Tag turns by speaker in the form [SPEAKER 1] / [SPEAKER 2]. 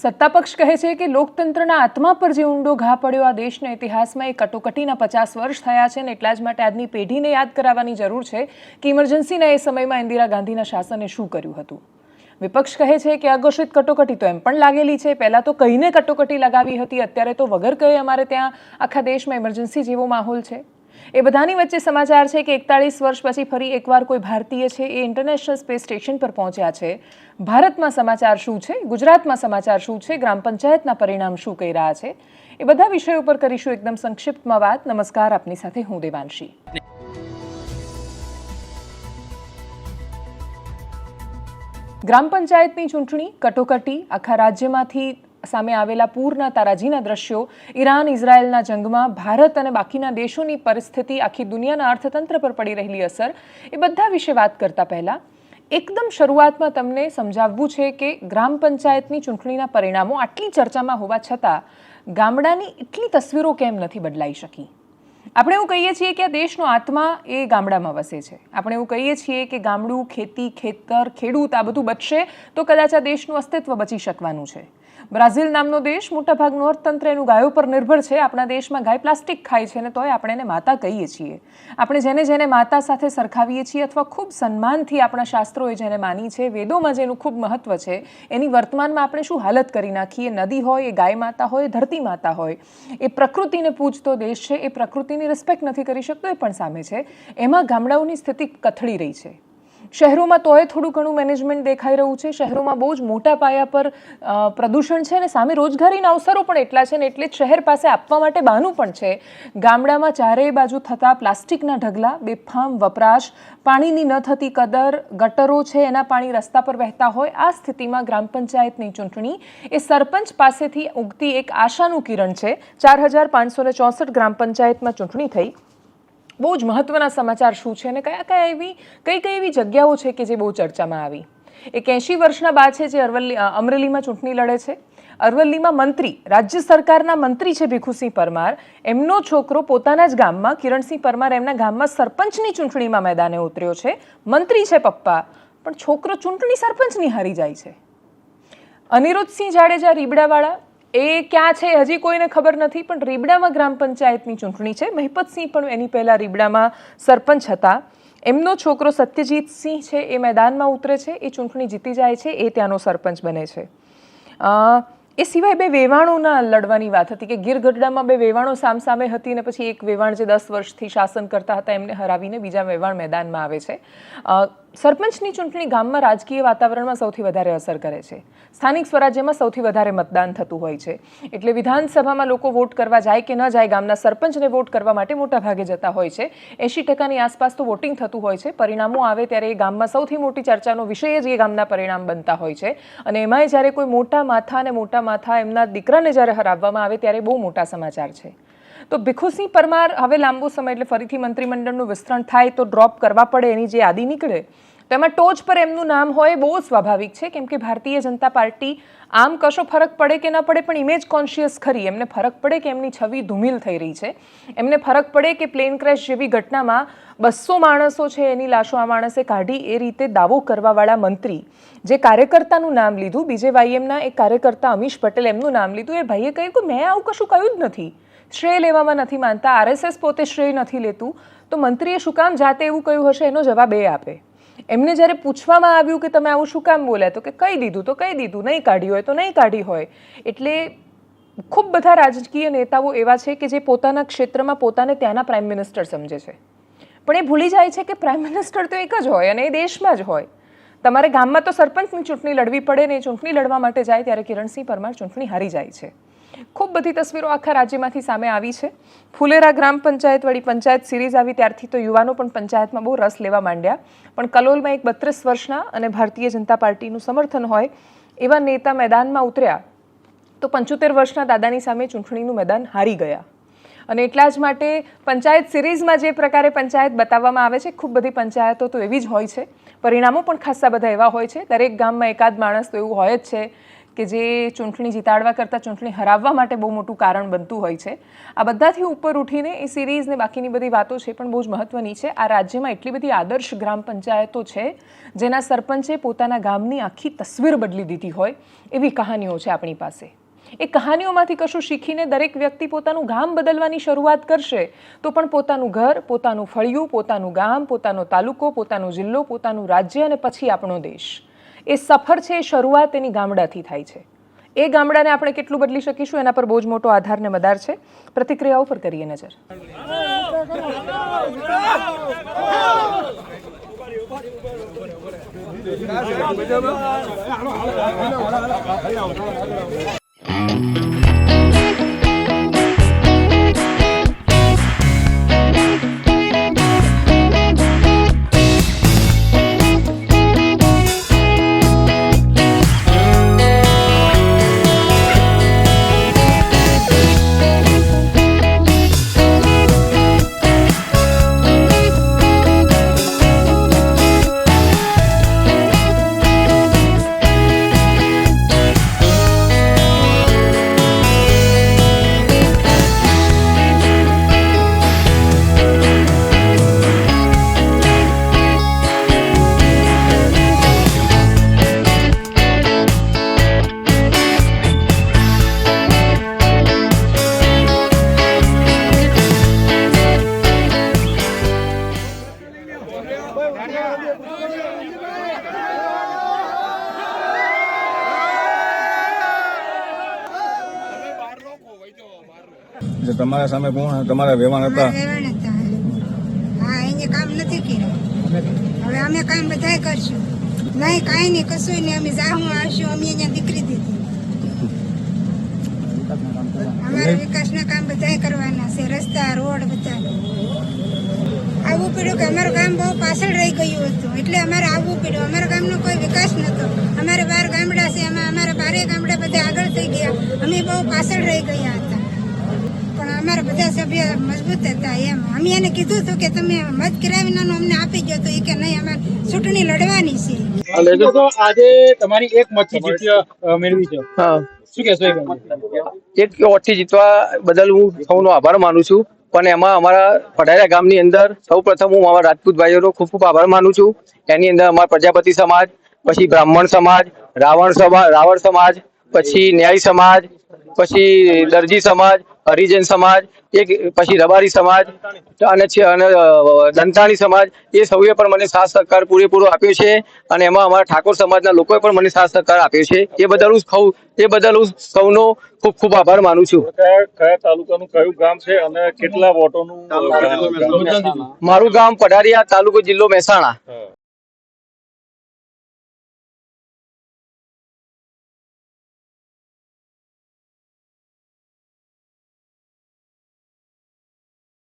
[SPEAKER 1] સત્તાપક્ષ કહે છે કે લોકતંત્રના આત્મા પર જે ઊંડો ઘા પડ્યો, આ દેશના ઇતિહાસમાં એ કટોકટીના પચાસ વર્ષ થયા છે ને એટલા જ માટે આજની પેઢીને યાદ કરાવવાની જરૂર છે કે ઇમરજન્સીના એ સમયમાં ઇન્દિરા ગાંધીના શાસને શું કર્યું હતું. વિપક્ષ કહે છે કે અઘોષિત કટોકટી તો એમ પણ લાગેલી છે. પહેલાં તો કહીને કટોકટી લગાવી હતી, અત્યારે તો વગર કહે અમારે ત્યાં આખા દેશમાં ઇમરજન્સી જેવો માહોલ છે. એ બધાની વચ્ચે સમાચાર છે કે એકતાળીસ વર્ષ પછી ફરી એકવાર કોઈ ભારતીય છે એ ઇન્ટરનેશનલ સ્પેસ સ્ટેશન પર પહોંચ્યા છે. ભારતમાં સમાચાર શું છે? ગુજરાતમાં સમાચાર શું છે? ગ્રામ પંચાયતના પરિણામ શું કહી રહ્યા છે? એ બધા વિષયો ઉપર કરીશું એકદમ સંક્ષિપ્તમાં વાત. નમસ્કાર, આપની સાથે હું દેવાંશી. ગ્રામ પંચાયતની ચૂંટણી કટોકટી આખા રાજ્યમાંથી સામે આવેલા પૂરના તારાજીના દ્રશ્યો, ઈરાન ઇઝરાયેલના જંગમાં ભારત અને બાકીના દેશોની પરિસ્થિતિ, આખી દુનિયાના અર્થતંત્ર પર પડી રહેલી અસર, એ બધા વિશે વાત કરતા પહેલા, એકદમ શરૂઆતમાં તમને સમજાવવું છે કે ગ્રામ પંચાયતની ચૂંટણીના પરિણામો આટલી ચર્ચામાં હોવા છતાં, ગામડાની એટલી તસવીરો કેમ નથી બદલાઈ શકી? આપણે એવું કહીએ છીએ કે આ દેશનો આત્મા એ ગામડામાં વસે છે. આપણે એવું કહીએ છીએ કે ગામડું ખેતી, ખેતર, ખેડૂત આ બધું બચશે તો કદાચ આ દેશનું અસ્તિત્વ બચી શકવાનું છે. બ્રાઝિલ નામનો દેશ મોટાભાગનું અર્થતંત્ર એનું ગાયો પર નિર્ભર છે. આપણા દેશમાં ગાય પ્લાસ્ટિક ખાય છે ને તોય આપણે એને માતા કહીએ છીએ. આપણે જેને જેને માતા સાથે સરખાવીએ છીએ અથવા ખૂબ સન્માનથી આપણા શાસ્ત્રોએ જેને માની છે, વેદોમાં જેનું ખૂબ મહત્વ છે, એની વર્તમાનમાં આપણે શું હાલત કરી નાખીએ? નદી હોય, એ ગાય માતા હોય ધરતી માતા હોય. એ પ્રકૃતિને પૂજતો દેશ છે, એ પ્રકૃતિની રિસ્પેક્ટ નથી કરી શકતો, એ પણ સામે છે. એમાં ગામડાઓની સ્થિતિ કથળી રહી છે. શહેરોમાં તોય થોડું ઘણું મેનેજમેન્ટ દેખાઈ રહ્યું છે. શહેરોમાં બહુ જ મોટા પાયા પર પ્રદૂષણ છે અને સામે રોજગારીના અવસરો પણ એટલા છે ને એટલે જ શહેર પાસે આપવા માટે બહાનું પણ છે. ગામડામાં ચારેય બાજુ થતા પ્લાસ્ટિકના ઢગલા, બેફામ, વપરાશ, પાણીની ન થતી કદર, ગટરો છે એના પાણી રસ્તા પર વહેતા હોય. આ સ્થિતિમાં ગ્રામ પંચાયતની ચૂંટણી એ સરપંચ પાસેથી ઉગતી એક આશાનું કિરણ છે. ચાર હજાર પાંચસો ચોસઠ ગ્રામ પંચાયતમાં ચૂંટણી થઈ. બહુ જ મહત્વના સમાચાર શું છે અને કયા કયા એવી, કઈ કઈ એવી જગ્યાઓ છે કે જે બહુ ચર્ચામાં આવી? એક એંશી વર્ષના બા છે જે અરવલ્લી અમરેલીમાં ચૂંટણી લડે છે. અરવલ્લીમાં મંત્રી, રાજ્ય સરકારના મંત્રી છે ભીખુસિંહ પરમાર. એમનો છોકરો પોતાના જ ગામમાં, કિરણસિંહ પરમાર એમના ગામમાં સરપંચની ચૂંટણીમાં મેદાને ઉતર્યો છે. મંત્રી છે પપ્પા, પણ છોકરો ચૂંટણી સરપંચની હારી જાય છે. અનિરુદ્ધસિંહ જાડેજા રીબડાવાળા એ ક્યાં છે હજી કોઈને ખબર નથી, પણ રીબડામાં ગ્રામ પંચાયતની ચૂંટણી છે. મહિપતસિંહ પણ એની પહેલાં રીબડામાં સરપંચ હતા. એમનો છોકરો સત્યજીતસિંહ છે, એ મેદાનમાં ઉતરે છે, એ ચૂંટણી જીતી જાય છે, એ ત્યાંનો સરપંચ બને છે. એ સિવાય બે વેવાણોના લડવાની વાત હતી કે ગીર ગઢડામાં બે વેવાણો સામસામે હતી અને પછી એક વેવાણ જે દસ વર્ષથી શાસન કરતા હતા, એમને હરાવીને બીજા વેવાણ મેદાનમાં આવે છે. સરપંચની ચૂંટણી ગામમાં રાજકીય વાતાવરણમાં સૌથી વધારે અસર કરે છે. સ્થાનિક સ્વરાજ્યમાં સૌથી વધારે મતદાન થતું હોય છે. એટલે વિધાનસભામાં લોકો વોટ કરવા જાય કે ન જાય ગામના સરપંચને વોટ કરવા માટે મોટા ભાગે જતા હોય છે. એંશી ટકાની આસપાસ તો વોટિંગ થતું હોય છે. પરિણામો આવે ત્યારે એ ગામમાં સૌથી મોટી ચર્ચાનો વિષય જ એ ગામના પરિણામ બનતા હોય છે. અને એમાંય જ્યારે કોઈ મોટા માથા અને મોટા માથા એમના દીકરાને જ્યારે હરાવવામાં આવે ત્યારે બહુ મોટા સમાચાર છે. તો ભીખુસિંહ પરમાર હવે લાંબો સમય એટલે ફરીથી મંત્રીમંડળનું વિસ્તરણ થાય તો ડ્રોપ કરવા પડે એની જે યાદી નીકળે, તો એમાં ટોચ પર એમનું નામ હોય બહુ સ્વાભાવિક છે, કેમ કે ભારતીય જનતા પાર્ટી આમ કશો ફરક પડે કે ન પડે પણ ઇમેજ કોન્શિયસ ખરી, એમને ફરક પડે કે એમની છબી ધૂમિલ થઈ રહી છે, એમને ફરક પડે કે પ્લેન ક્રેશ જેવી ઘટનામાં બસો માણસો છે એની લાશો આ માણસે કાઢી એ રીતે દાવો કરવાવાળા મંત્રી જે કાર્યકર્તાનું નામ લીધું, બીજે વાયએમના એક કાર્યકર્તા અમીશ પટેલ એમનું નામ લીધું, એ ભાઈએ કહ્યું કે મેં આવું કશું કહ્યું જ નથી. શ્રેય લેવામાં નથી માનતા, આરએસએસ પોતે શ્રેય નથી લેતું. તો મંત્રીએ શું કામ જાતે એવું કહ્યું હશે? એનો જવાબ એ આપે. એમને જ્યારે પૂછવામાં આવ્યું કે તમે આવું શું કામ બોલ્યા, તો કે કહી દીધું, તો કહી દીધું, નહીં કાઢ્યું હોય તો નહીં કાઢી હોય. એટલે ખૂબ બધા રાજકીય નેતાઓ એવા છે કે જે પોતાના ક્ષેત્રમાં પોતાને ત્યાંના પ્રાઇમ મિનિસ્ટર સમજે છે. પણ એ ભૂલી જાય છે કે પ્રાઇમ મિનિસ્ટર તો એક જ હોય અને એ દેશમાં જ હોય. તમારે ગામમાં તો સરપંચની ચૂંટણી લડવી પડે ને ચૂંટણી લડવા માટે જાય ત્યારે કિરણસિંહ પરમાર ચૂંટણી હારી જાય છે. ખૂબ બધી તસવીરો આખા રાજ્યમાંથી સામે આવી છે. ફુલેરા ગ્રામ પંચાયત વળી પંચાયત સિરીઝ આવી ત્યારથી તો યુવાનો પણ પંચાયતમાં બહુ રસ લેવા માંડ્યા. પણ કલોલમાં એક બત્રીસ વર્ષના અને ભારતીય જનતા પાર્ટીનું સમર્થન હોય એવા નેતા મેદાનમાં ઉતર્યા તો પંચોતેર વર્ષના દાદાની સામે ચૂંટણીનું મેદાન હારી ગયા. અને એટલા જ માટે પંચાયત સિરીઝમાં જે પ્રકારે પંચાયત બતાવવામાં આવે છે, ખૂબ બધી પંચાયતો તો એવી જ હોય છે. પરિણામો પણ ખાસ્સા બધા એવા હોય છે. દરેક ગામમાં એકાદ માણસ તો એવું હોય જ છે કે જે ચૂંટણી જીતાડવા કરતાં ચૂંટણી હરાવવા માટે બહુ મોટું કારણ બનતું હોય છે. આ બધાથી ઉપર ઉઠીને એ સિરીઝ ને બાકીની બધી વાતો છે પણ બહુ જ મહત્વની છે. આ રાજ્યમાં એટલી બધી આદર્શ ગ્રામ પંચાયતો છે, જેના સરપંચે પોતાના ગામની આખી તસવીર બદલી દીધી હોય, એવી કહાનીઓ છે આપણી પાસે. એ કહાનીઓમાંથી કશું શીખીને દરેક વ્યક્તિ પોતાનું ગામ બદલવાની શરૂઆત કરશે, તો પણ પોતાનું ઘર, પોતાનું ફળિયું, પોતાનું ગામ, પોતાનો તાલુકો, પોતાનો જિલ્લો, પોતાનું રાજ્ય અને પછી આપણો દેશ. એ સફર છે, એ શરૂઆત એની ગામડાથી થાય છે. એ ગામડાને આપણે કેટલું બદલી શકીશું? એના પર બહુ જ મોટો આધાર ને મદાર છે. પ્રતિક્રિયાઓ પર કરીએ નજર.
[SPEAKER 2] તમારા સામે કોણ તમારા વેવાણ હતા?
[SPEAKER 3] હા, એને કામ નથી કર્યું. હવે અમે કામ બધાય કરશું. નહીં, કાંઈ નહીં, કશું નહીં. અમે જાહું, આવશું, અમે અહીંયા દીકરી દીધી. અમારા વિકાસના કામ બધાય કરવાના છે. રસ્તા, રોડ બધા. આવવું પડ્યું કે અમારું ગામ બહુ પાછળ રહી ગયું હતું. એટલે અમારે આવવું પડ્યું. અમારા ગામનો કોઈ વિકાસ નહોતો. અમારે બાર ગામડા છે. એમાં અમારા બારે ગામડા બધા આગળ થઈ ગયા. અમે બહુ પાછળ રહી ગયા. હતા અમારા બધા સભ્ય મજબૂત હતા એમ. અમે એને કીધું હતું કે તમે મત કરાવીનાનું અમને આપી ગયો તો એ કે નહીં અમારે ચૂંટણી લડવાની છે.
[SPEAKER 4] તો આજે તમારી એક મતથી જીત્ય મેળવી છે.
[SPEAKER 5] હા.
[SPEAKER 4] શું કહેશો
[SPEAKER 5] એક જીતવા બદલ હું સૌનો આભાર માનું છું. પણ એમાં અમારા પઢારા ગામની અંદર સૌ પ્રથમ હું અમારા રાજપૂત ભાઈઓનો ખૂબ ખૂબ આભાર માનું છું. એની અંદર અમારા પ્રજાપતિ સમાજ પછી બ્રાહ્મણ સમાજ રાવણ સમાજ રાવણ સમાજ પછી ન્યાય સમાજ પછી દરજી સમાજ હરિજન સમાજ એક પછી રબારી સમાજ અને છે અને દંતાણી સમાજ એ સૌએ પણ મને સાથ સહકાર પૂરેપૂરો આપ્યો છે અને એમાં અમારા ઠાકોર સમાજના લોકોએ પણ મને સાથ સહકાર આપ્યો છે. એ બદલ હું સૌ એ બદલ હું સૌનો ખૂબ ખૂબ આભાર માનું છું.
[SPEAKER 6] કયા કયા તાલુકાનું કયું ગામ છે અને કેટલા વોટોનું
[SPEAKER 5] મારું ગામ પઢારિયા તાલુકો જિલ્લો મહેસાણા.